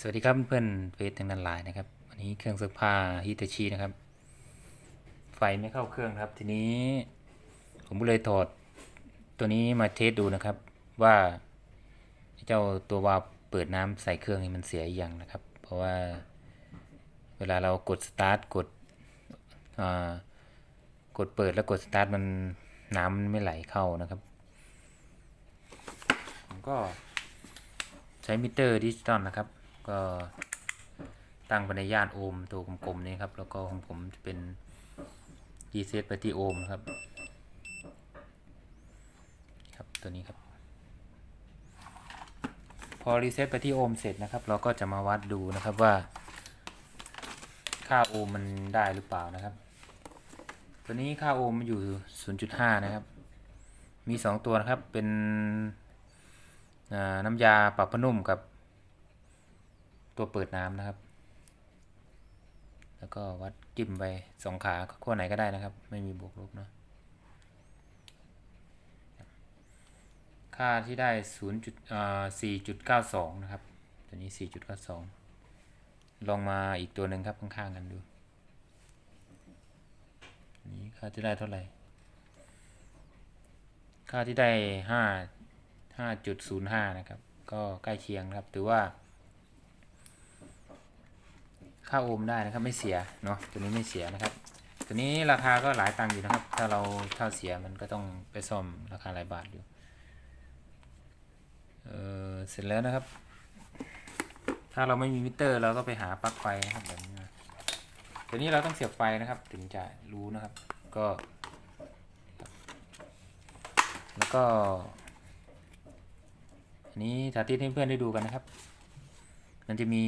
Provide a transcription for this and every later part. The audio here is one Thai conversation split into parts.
สวัสดีครับเพื่อนเฟซทางด้านไลน์นะครับวันนี้เครื่องซักผ้าฮิตาชินะครับ ไฟไม่เข้าเครื่องครับ ทีนี้ ผมก็เลยถอดตัวนี้มาเทสดูนะครับ ว่าเจ้าตัววาล์วเปิดน้ำใส่เครื่องนี่มันเสียยังนะครับ เพราะว่าเวลาเรากดสตาร์ทกดกดเปิดแล้วกดสตาร์ทมันน้ำมันไม่ไหลเข้านะครับผมก็ใช้มิเตอร์ดิจิตอลนะครับ ก็ตั้งไปในย่านโอห์มตัวกลมๆนี้ครับ แล้วก็ของผมจะเป็นรีเซ็ตไปที่โอห์มนะครับ ครับตัวนี้ครับ พอรีเซ็ตไปที่โอห์มเสร็จนะครับ เราก็จะมาวัดดูนะครับว่า ค่าโอห์มมันได้หรือเปล่านะครับ ตัวนี้ค่าโอห์มมันอยู่ 0.5 นะครับ มี 2 ตัวนะครับเป็นน้ำยาปรับผ้านุ่มกับ ตัวเปิดน้ำนะครับ แล้วก็วัดจิ้มไปสองขาขั้วไหนก็ได้นะครับ ไม่มีบวกลบเนาะค่าที่ได้0จุดอ่า4.92นะครับ ตัวนี้4.92ลองมาอีกตัวหนึ่งครับข้างๆกันดูนนี้ค่าที่ได้เท่าไหร่ ค่าที่ได้ห้าห้าจุดศูนย์ห้านะครับ ก็ใกล้เคียงนะครับ ถือว่า ค่าโอห์มได้นะครับไม่เสียเนาะตัวนี้ไม่เสียนะครับ ตัวนี้ราคาก็หลายตังค์อยู่นะครับ ถ้าเราถ้าเสียมันก็ต้องไปซ่อมราคาหลายบาทอยู่เออเสร็จแล้วนะครับ ถ้าเราไม่มีมิเตอร์เราก็ไปหาปลั๊กไฟนะครับแบบนี้นะตัวนี้เราต้องเสียบไฟนะครับ ถึงจะรู้นะครับ ก็ แล้วก็อันนี้สาธิตให้เพื่อนได้ดูกันนะครับ มันจะมี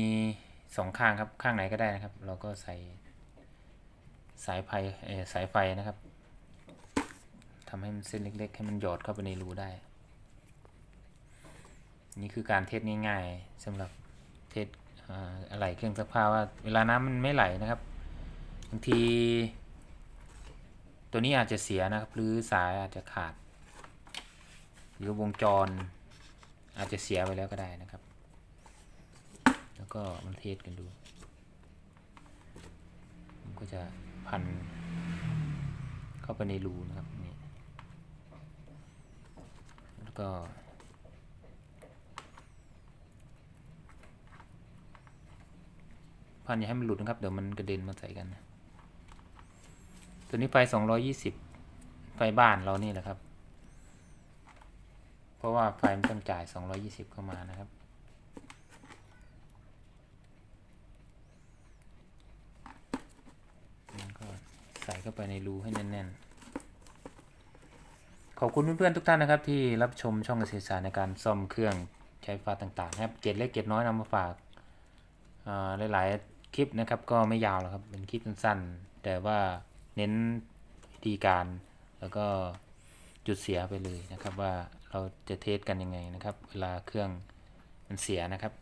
สองข้างครับข้างไหนก็ได้นะครับ เราก็ใส่สายไฟเอสายไฟนะครับทำให้มันเส้นเล็ก ๆ ให้มันหยอดเข้าไปในรูได้ นี่คือการเทสง่ายๆสำหรับเทสอ่าอะไรเครื่องซักผ้าว่าเวลาน้ำมันไม่ไหลนะครับบางทีตัวนี้อาจจะเสียนะครับ หรือสายอาจจะขาด หรือวงจรอาจจะเสียไปแล้วก็ได้นะครับ แล้วก็มันเทสกันดูผมก็จะพัน เข้าไปในรูนะครับนี่แล้วก็พันอย่าให้มันหลุดนะครับ เดี๋ยวมันกระเด็นมาใส่กันนะตัวนี้ไฟ 220 ไฟบ้านเรานี่แหละครับ เพราะว่าไฟมันต้องจ่าย 220 เข้ามานะครับ แล้วก็ใส่เข้าไปในรูให้แน่นๆ ขอบคุณเพื่อนๆทุกท่านนะครับที่รับชมช่องเกษตรศาสตร์ในการซ่อมเครื่องใช้ไฟต่างๆนะครับเจ็ดเล็กเจ็ดน้อยนำมาฝากหลายๆคลิปนะครับก็ไม่ยาวหรอกครับเป็นคลิปสั้นๆ แต่ว่าเน้นวิธีการแล้วก็จุดเสียไปเลยนะครับว่าเราจะเทสกันยังไงนะครับ เวลาเครื่องมันเสียนะครับ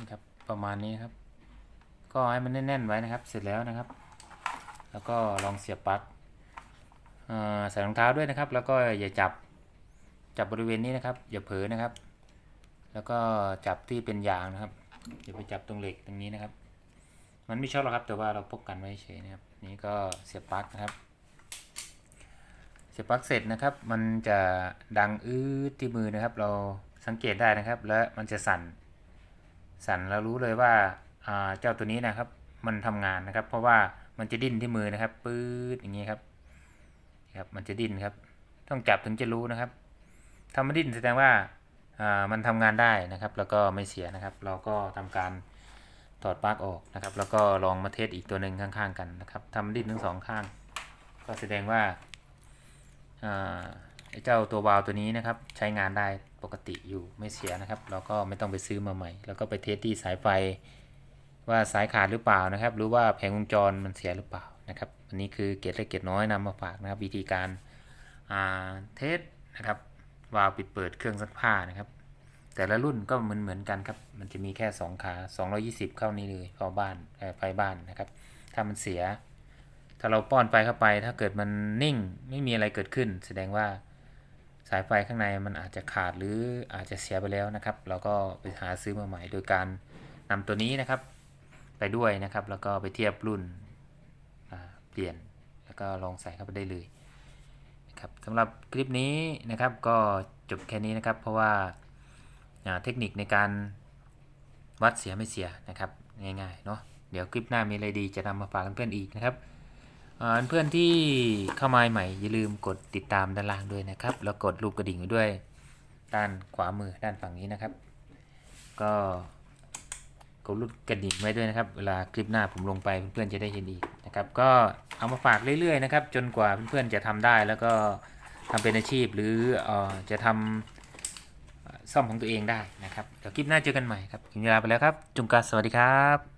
นะครับประมาณนี้ครับ ก็ให้มันแน่นๆไว้นะครับ เสร็จแล้วนะครับ แล้วก็ลองเสียบปลั๊กใส่รองเท้าด้วยนะครับ แล้วก็อย่าจับจับบริเวณนี้นะครับ อย่าเผลอนะครับ แล้วก็จับที่เป็นยางนะครับอย่าไปจับตรงเหล็กตรงนี้นะครับ มันไม่ชอตหรอกครับแต่ว่าเราพกกันไว้เฉยนะครับ นี่ก็เสียบปลั๊กนะครับ เสียบปลั๊กเสร็จนะครับ มันจะดังอื้อที่มือนะครับ เราสังเกตได้นะครับ และมันจะสั่น สั่นเรารู้เลยว่าอ่าเจ้าตัวนี้นะครับ มันทำงานนะครับ เพราะว่า มันจะดิ้นที่มือนะครับปื๊ดอย่างนี้ครับ ครับ มันจะดิ้นครับ ต้องจับถึงจะรู้นะครับ ถ้ามันดิ้นแสดงว่าอ่ามันทำงานได้นะครับ แล้วก็ไม่เสียนะครับ เราก็ทำการถอดปลั๊กออกนะครับ แล้วก็ลองมาเทสอีกตัวหนึ่งข้างๆ กันนะครับทำดิ้นทั้งสองข้าง ก็แสดงว่าอ่าไอ้เจ้าตัววาล์วตัวนี้นะครับ ใช้งานได้ปกติอยู่ไม่เสียนะครับ เราก็ไม่ต้องไปซื้อมาใหม่ แล้วก็ไปเทสที่สายไฟ ว่าสายขาดหรือเปล่านะครับ หรือว่าแผงวงจรมันเสียหรือเปล่านะครับอันนี้คือเกตเล็กเกตน้อยนำมาฝากนะครับ วิธีการาเทสนะครับวาล์วปิดเปิดเครื่องซักผ้านะครับ แต่ละรุ่นก็เหมือนเหมือนกันครับ มันจะมีแค่ 2 ขา 220 เข้านี้เลยเข้าบ้านไฟบ้านนะครับ ถ้ามันเสีย ถ้าเราป้อนไฟเข้าไป ถ้าเกิดมันนิ่งไม่มีอะไรเกิดขึ้น แสดงว่าสายไฟข้างในมันอาจจะขาดหรืออาจจะเสียไปแล้วนะครับ เราก็ไปหาซื้อมาใหม่โดยการนำตัวนี้นะครับ ไปด้วยนะครับ แล้วก็ไปเทียบรุ่นเปลี่ยนแล้วก็ลองใส่เข้าไปได้เลยนะครับสำหรับคลิปนี้นะครับก็จบแค่นี้นะครับ เพราะว่าาเทคนิคในการวัดเสียไม่เสียนะครับง่ายๆเนาะเดี๋ยวคลิปหน้ามีอะไรดีจะนำมาฝากเพื่อนๆอีกนะครับเพื่อนที่เข้ามาใหม่อย่าลืมกดติดตามด้านล่างด้วยนะครับ แล้วกดรูปกระดิ่งไว้ด้วยด้านขวามือด้านฝั่งนี้นะครับ ก็ กดรูดกระดิ่งไว้ด้วยนะครับ เวลาคลิปหน้าผมลงไปเพื่อนๆจะได้เห็นอีกนะครับก็เอามาฝากเรื่อยๆนะครับ จนกว่าเพื่อนๆจะทำได้แล้วก็ทำเป็นอาชีพหรืออจะทำเอ่อซ่อมของตัวเองได้นะครับเดี๋ยวคลิปหน้าเจอกันใหม่ครับถึงเวลาไปแล้วครับ จุงกาสวัสดีครับ